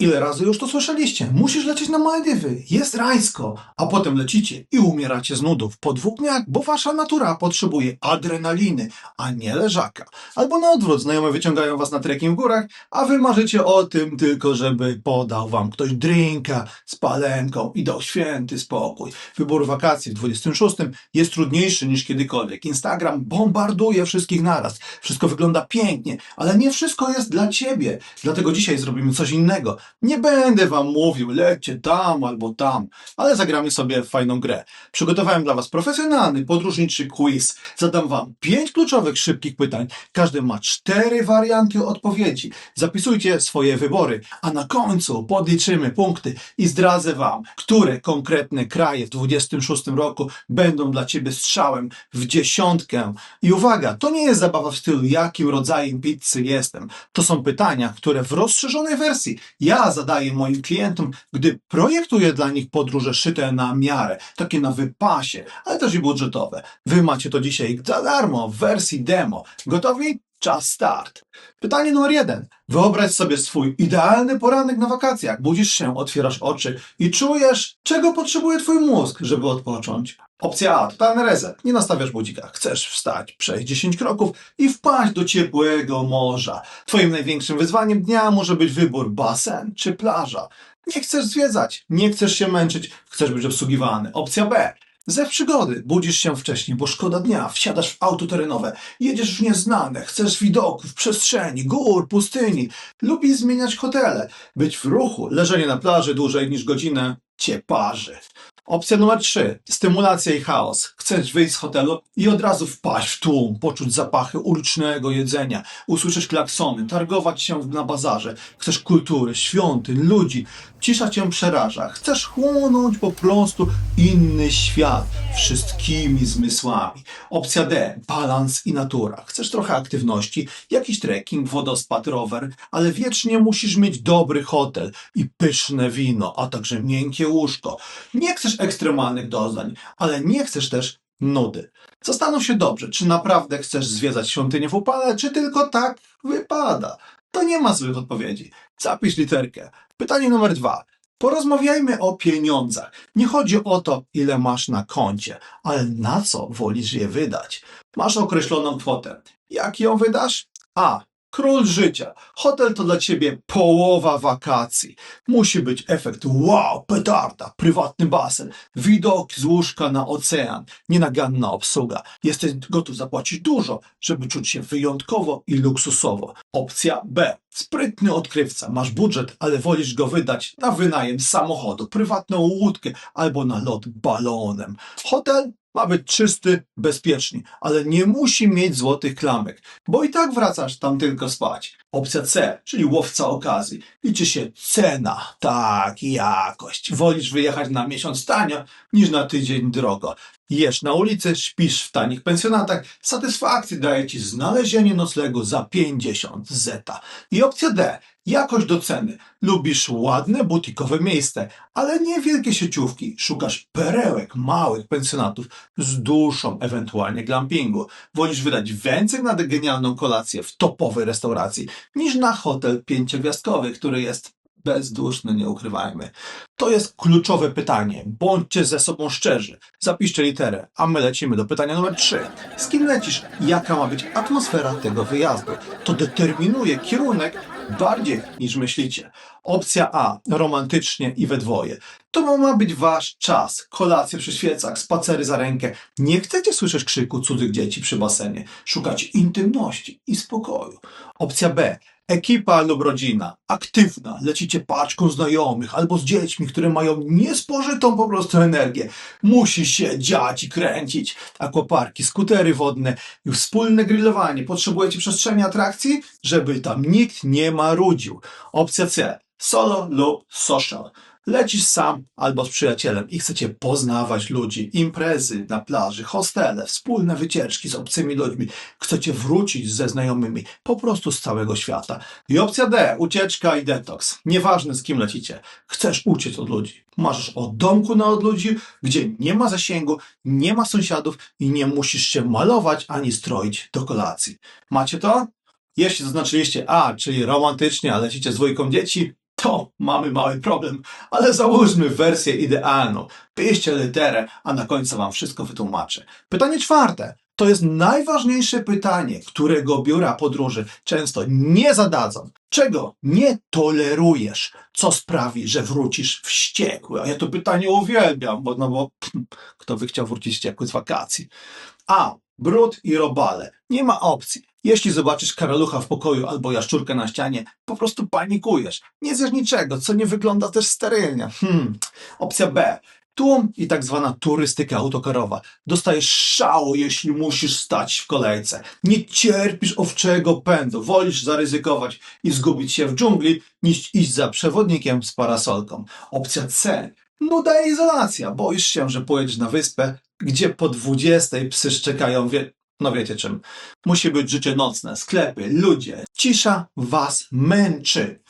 Ile razy już to słyszeliście? Musisz lecieć na Maldywy, jest rajsko, a potem lecicie i umieracie z nudów po dwóch dniach, bo wasza natura potrzebuje adrenaliny, a nie leżaka. Albo na odwrót, znajomi wyciągają was na trekking w górach, a wy marzycie o tym tylko, żeby podał wam ktoś drinka z palenką i dał święty spokój. Wybór wakacji w 26 jest trudniejszy niż kiedykolwiek. Instagram bombarduje wszystkich naraz. Wszystko wygląda pięknie, ale nie wszystko jest dla ciebie. Dlatego dzisiaj zrobimy coś innego. Nie będę wam mówił, lećcie tam albo tam, ale zagramy sobie fajną grę. Przygotowałem dla was profesjonalny podróżniczy quiz. Zadam wam pięć kluczowych, szybkich pytań. Każdy ma cztery warianty odpowiedzi. Zapisujcie swoje wybory, a na końcu podliczymy punkty i zdradzę wam, które konkretne kraje w 26 roku będą dla ciebie strzałem w dziesiątkę. I uwaga, to nie jest zabawa w stylu jakim rodzajem pizzy jestem. To są pytania, które w rozszerzonej wersji ja zadaję moim klientom, gdy projektuję dla nich podróże szyte na miarę, takie na wypasie, ale też i budżetowe. Wy macie to dzisiaj za darmo w wersji demo. Gotowi? Czas start. Pytanie numer jeden. Wyobraź sobie swój idealny poranek na wakacjach. Budzisz się, otwierasz oczy i czujesz, czego potrzebuje twój mózg, żeby odpocząć. Opcja A. Totalny reset. Nie nastawiasz budzika. Chcesz wstać, przejść 10 kroków i wpaść do ciepłego morza. Twoim największym wyzwaniem dnia może być wybór basen czy plaża. Nie chcesz zwiedzać, nie chcesz się męczyć, chcesz być obsługiwany. Opcja B. Ze przygody. Budzisz się wcześniej, bo szkoda dnia. Wsiadasz w auto terenowe. Jedziesz w nieznane. Chcesz widoków, przestrzeni, gór, pustyni. Lubisz zmieniać hotele. Być w ruchu. Leżenie na plaży dłużej niż godzinę cię parzy. Opcja numer 3. Stymulacja i chaos. Chcesz wyjść z hotelu i od razu wpaść w tłum, poczuć zapachy ulicznego jedzenia, usłyszeć klaksony, targować się na bazarze. Chcesz kultury, świątyń, ludzi. Cisza cię przeraża. Chcesz chłonąć po prostu inny świat wszystkimi zmysłami. Opcja D. Balans i natura. Chcesz trochę aktywności, jakiś trekking, wodospad, rower, ale wiecznie musisz mieć dobry hotel i pyszne wino, a także miękkie łóżko. Nie chcesz ekstremalnych doznań, ale nie chcesz też nudy. Zastanów się dobrze, czy naprawdę chcesz zwiedzać świątynię w upale, czy tylko tak wypada. To nie ma złych odpowiedzi. Zapisz literkę. Pytanie numer dwa. Porozmawiajmy o pieniądzach. Nie chodzi o to, ile masz na koncie, ale na co wolisz je wydać. Masz określoną kwotę. Jak ją wydasz? A. Król życia. Hotel to dla ciebie połowa wakacji. Musi być efekt wow, petarda, prywatny basen, widok z łóżka na ocean, nienaganna obsługa. Jesteś gotów zapłacić dużo, żeby czuć się wyjątkowo i luksusowo. Opcja B. Sprytny odkrywca. Masz budżet, ale wolisz go wydać na wynajem samochodu, prywatną łódkę albo na lot balonem. Hotel ma być czysty, bezpieczny, ale nie musi mieć złotych klamek, bo i tak wracasz tam tylko spać. Opcja C, czyli łowca okazji. Liczy się cena, tak, jakość. Wolisz wyjechać na miesiąc tanio niż na tydzień drogo. Jesz na ulicy, śpisz w tanich pensjonatach. Satysfakcję daje ci znalezienie noclegu za 50 zeta. I opcja D. Jakość do ceny. Lubisz ładne, butikowe miejsce, ale nie wielkie sieciówki. Szukasz perełek, małych pensjonatów z duszą, ewentualnie glampingu. Wolisz wydać więcej na genialną kolację w topowej restauracji niż na hotel pięciogwiazdkowy, który jest bezduszny, nie ukrywajmy. To jest kluczowe pytanie. Bądźcie ze sobą szczerzy. Zapiszcie literę, a my lecimy do pytania numer 3. Z kim lecisz? Jaka ma być atmosfera tego wyjazdu? To determinuje kierunek bardziej niż myślicie. Opcja A. Romantycznie i we dwoje. To ma być wasz czas. Kolacje przy świecach, spacery za rękę. Nie chcecie słyszeć krzyku cudzych dzieci przy basenie. Szukacie intymności i spokoju. Opcja B. Ekipa lub rodzina, aktywna, lecicie paczką znajomych albo z dziećmi, które mają niespożytą po prostu energię. Musi się dziać i kręcić. Akwaparki, skutery wodne i wspólne grillowanie. Potrzebujecie przestrzeni atrakcji, żeby tam nikt nie marudził. Opcja C. Solo lub social. Lecisz sam albo z przyjacielem i chcecie poznawać ludzi, imprezy na plaży, hostele, wspólne wycieczki z obcymi ludźmi. Chcecie wrócić ze znajomymi po prostu z całego świata. I opcja D, ucieczka i detoks. Nieważne z kim lecicie. Chcesz uciec od ludzi. Marzysz o domku na odludzi, gdzie nie ma zasięgu, nie ma sąsiadów i nie musisz się malować ani stroić do kolacji. Macie to? Jeśli zaznaczyliście A, czyli romantycznie, a lecicie z dwójką dzieci, to mamy mały problem, ale załóżmy wersję idealną. Piszcie literę, a na końcu wam wszystko wytłumaczę. Pytanie czwarte. To jest najważniejsze pytanie, którego biura podróży często nie zadadzą. Czego nie tolerujesz? Co sprawi, że wrócisz wściekły? A ja to pytanie uwielbiam, bo, no bo kto by chciał wrócić wściekły z wakacji? A. Brud i robale. Nie ma opcji. Jeśli zobaczysz karalucha w pokoju albo jaszczurkę na ścianie, po prostu panikujesz. Nie zjesz niczego, co nie wygląda też sterylnie. Hmm. Opcja B. Tłum i tak zwana turystyka autokarowa. Dostajesz szału, jeśli musisz stać w kolejce. Nie cierpisz owczego pędu. Wolisz zaryzykować i zgubić się w dżungli, niż iść za przewodnikiem z parasolką. Opcja C. Nuda i izolacja. Boisz się, że pojedziesz na wyspę, gdzie po 20 psy szczekają, wie... no wiecie czym. Musi być życie nocne, sklepy, ludzie. Cisza was męczy.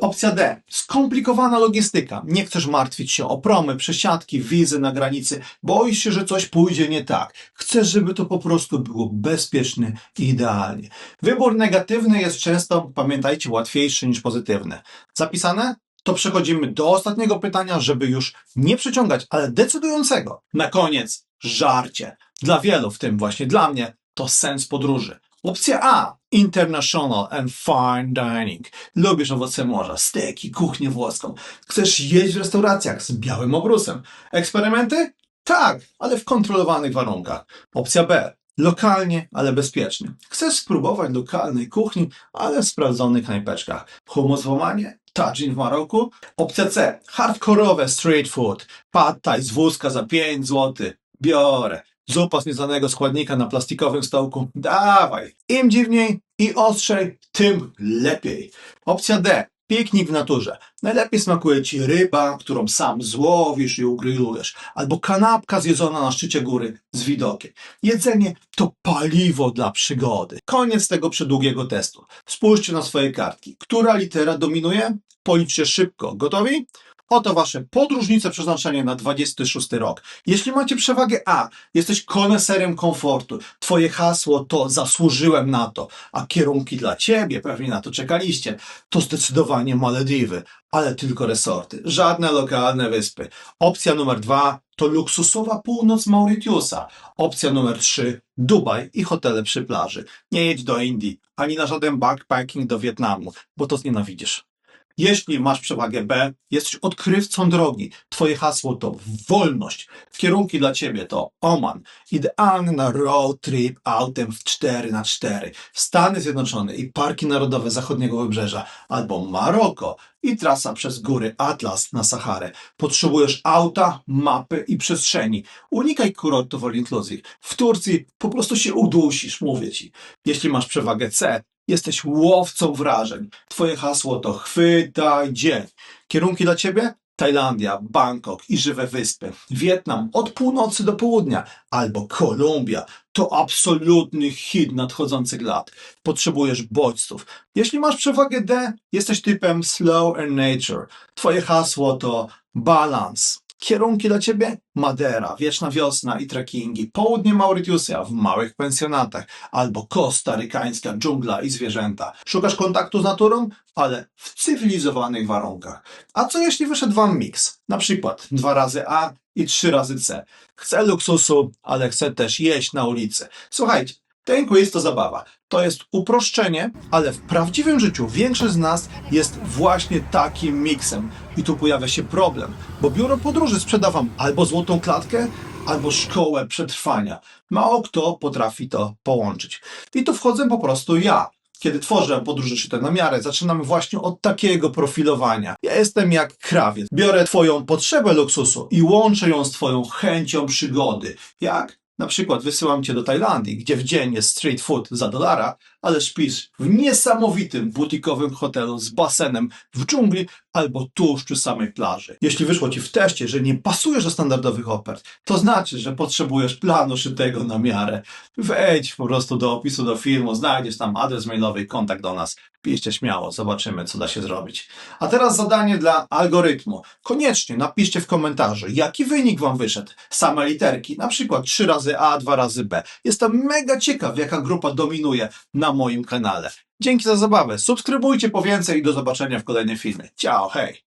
Opcja D. Skomplikowana logistyka. Nie chcesz martwić się o promy, przesiadki, wizy na granicy. Boisz się, że coś pójdzie nie tak. Chcesz, żeby to po prostu było bezpieczne i idealnie. Wybór negatywny jest często, pamiętajcie, łatwiejszy niż pozytywny. Zapisane? To przechodzimy do ostatniego pytania, żeby już nie przyciągać, ale decydującego. Na koniec, żarcie. Dla wielu, w tym właśnie dla mnie, to sens podróży. Opcja A. International and fine dining. Lubisz owoce morza, steki, kuchnię włoską. Chcesz jeść w restauracjach z białym obrusem. Eksperymenty? Tak, ale w kontrolowanych warunkach. Opcja B. Lokalnie, ale bezpiecznie. Chcesz spróbować lokalnej kuchni, ale w sprawdzonych knajpeczkach. Hummus w Omanie? Tajin w Maroku? Opcja C. Hardkorowe street food. Pad z wózka za 5 zł. Biorę. Zupa z nieznanego składnika na plastikowym stołku. Dawaj. Im dziwniej i ostrzej, tym lepiej. Opcja D. Piknik w naturze. Najlepiej smakuje ci ryba, którą sam złowisz i ugrillujesz, albo kanapka zjedzona na szczycie góry z widokiem. Jedzenie to paliwo dla przygody. Koniec tego przedługiego testu. Spójrzcie na swoje kartki. Która litera dominuje? Policzcie szybko. Gotowi? Oto wasze podróżnicze przeznaczenie na 26 rok. Jeśli macie przewagę A, jesteś koneserem komfortu. Twoje hasło to zasłużyłem na to, a kierunki dla ciebie, pewnie na to czekaliście, to zdecydowanie Malediwy, ale tylko resorty, żadne lokalne wyspy. Opcja numer dwa to luksusowa północ Mauritiusa. Opcja numer trzy Dubaj i hotele przy plaży. Nie jedź do Indii, ani na żaden backpacking do Wietnamu, bo to znienawidzisz. Jeśli masz przewagę B, jesteś odkrywcą drogi. Twoje hasło to wolność. Kierunki dla ciebie to Oman. Idealny na road trip autem w 4x4. Stany Zjednoczone i parki narodowe zachodniego wybrzeża. Albo Maroko i trasa przez góry Atlas na Saharę. Potrzebujesz auta, mapy i przestrzeni. Unikaj kurortów all inclusive. W Turcji po prostu się udusisz, mówię ci. Jeśli masz przewagę C, Jesteś łowcą wrażeń. Twoje hasło to chwytaj dzień. Kierunki dla ciebie? Tajlandia, Bangkok i żywe wyspy. Wietnam od północy do południa. Albo Kolumbia. To absolutny hit nadchodzących lat. Potrzebujesz bodźców. Jeśli masz przewagę D, jesteś typem slow and nature. Twoje hasło to balance. Kierunki dla ciebie? Madera, wieczna wiosna i trekkingi, południe Mauritiusa w małych pensjonatach, albo kostarykańska dżungla i zwierzęta. Szukasz kontaktu z naturą, ale w cywilizowanych warunkach. A co jeśli wyszedł wam miks? Na przykład dwa razy A i trzy razy C. Chcę luksusu, ale chcę też jeść na ulicy. Słuchajcie, ten quiz to zabawa. To jest uproszczenie, ale w prawdziwym życiu większość z nas jest właśnie takim miksem. I tu pojawia się problem, bo biuro podróży sprzeda wam albo złotą klatkę, albo szkołę przetrwania. Mało kto potrafi to połączyć. I tu wchodzę po prostu ja. Kiedy tworzę podróże czyte na miarę, zaczynamy właśnie od takiego profilowania. Ja jestem jak krawiec. Biorę twoją potrzebę luksusu i łączę ją z twoją chęcią przygody. Jak? Na przykład wysyłam cię do Tajlandii, gdzie w dzień jest street food za dolara, ale śpisz w niesamowitym butikowym hotelu z basenem w dżungli albo tuż przy samej plaży. Jeśli wyszło ci w teście, że nie pasujesz do standardowych ofert, to znaczy, że potrzebujesz planu szytego na miarę. Wejdź po prostu do opisu do filmu, znajdziesz tam adres mailowy i kontakt do nas. Piszcie śmiało, zobaczymy, co da się zrobić. A teraz zadanie dla algorytmu. Koniecznie napiszcie w komentarzu, jaki wynik wam wyszedł. Same literki, na przykład 3 razy A, 2 razy B. Jestem mega ciekaw, jaka grupa dominuje na moim kanale. Dzięki za zabawę. Subskrybujcie po więcej i do zobaczenia w kolejnym filmie. Ciao, hej!